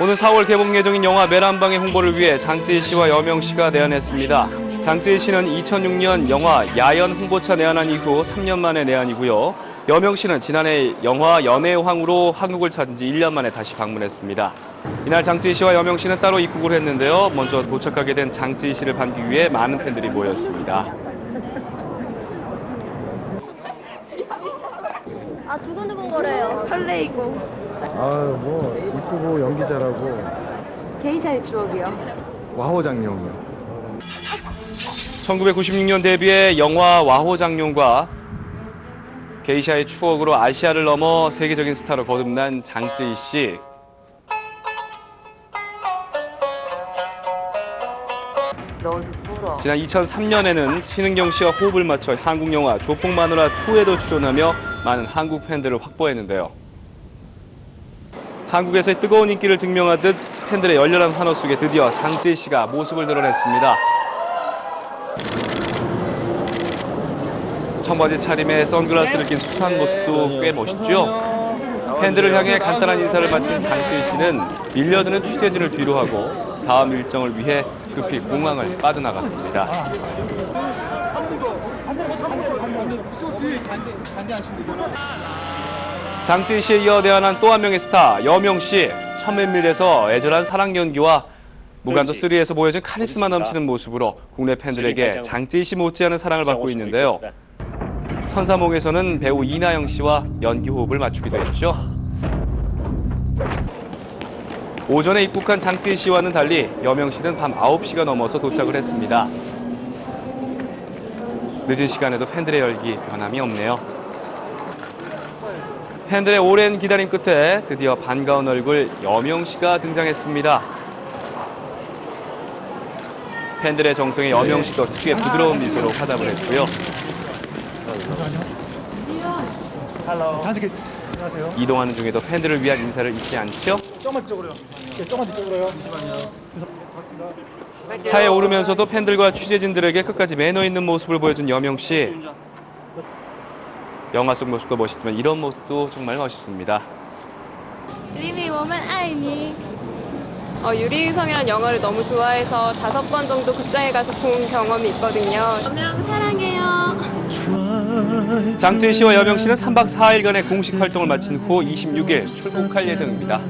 오늘 4월 개봉 예정인 영화 메란방의 홍보를 위해 장쯔희 씨와 여명 씨가 내한했습니다. 장쯔희 씨는 2006년 영화 야연 홍보차 내한한 이후 3년 만에 내한이고요. 여명 씨는 지난해 영화 연애의 황으로 한국을 찾은 지 1년 만에 다시 방문했습니다. 이날 장쯔희 씨와 여명 씨는 따로 입국을 했는데요. 먼저 도착하게 된 장쯔희 씨를 반기 위해 많은 팬들이 모였습니다. 아 두근두근 거려요. 설레이고 아유 뭐 이쁘고 연기 잘하고 게이샤의 추억이요. 와호장룡이요. 1996년 데뷔해 영화 와호장룡과 게이샤의 추억으로 아시아를 넘어 세계적인 스타로 거듭난 장쯔희 씨. 지난 2003년에는 신은경 씨와 호흡을 맞춰 한국 영화 조폭 마누라 2에도 출연하며 많은 한국 팬들을 확보했는데요. 한국에서의 뜨거운 인기를 증명하듯 팬들의 열렬한 환호 속에 드디어 장쯔희 씨가 모습을 드러냈습니다. 청바지 차림에 선글라스를 낀 수수한 모습도 꽤 멋있죠. 팬들을 향해 간단한 인사를 마친 장쯔희 씨는 밀려드는 취재진을 뒤로 하고 다음 일정을 위해 급히 공항을 빠져나갔습니다. 장쯔희 씨에 이어 대한한 또 한 명의 스타 여명 씨. 천맨밀에서 애절한 사랑 연기와 무간도 3에서 보여준 카리스마 넘치는 모습으로 국내 팬들에게 장쯔희 씨 못지않은 사랑을 받고 있는데요. 천사몽에서는 배우 이나영 씨와 연기 호흡을 맞추기도 했죠. 오전에 입국한 장쯔희 씨와는 달리 여명 씨는 밤 9시가 넘어서 도착을 했습니다. 늦은 시간에도 팬들의 열기 변함이 없네요. 팬들의 오랜 기다림 끝에 드디어 반가운 얼굴 여명 씨가 등장했습니다. 팬들의 정성에 여명 씨도 특유의 부드러운 미소로 화답을 했고요. 이동하는 중에도 팬들을 위한 인사를 잊지 않죠? 차에 오르면서도 팬들과 취재진들에게 끝까지 매너 있는 모습을 보여준 여명 씨. 영화 속 모습도 멋있지만 이런 모습도 정말 멋있습니다. 드리미 워먼 아이니. 어, 유리성이란 영화를 너무 좋아해서 다섯 번 정도 극장에 가서 본 경험이 있거든요. 여명 사랑해요. 음. 장쯔희 씨와 여명 씨는 3박 4일간의 공식 활동을 마친 후 26일 출국할 예정입니다.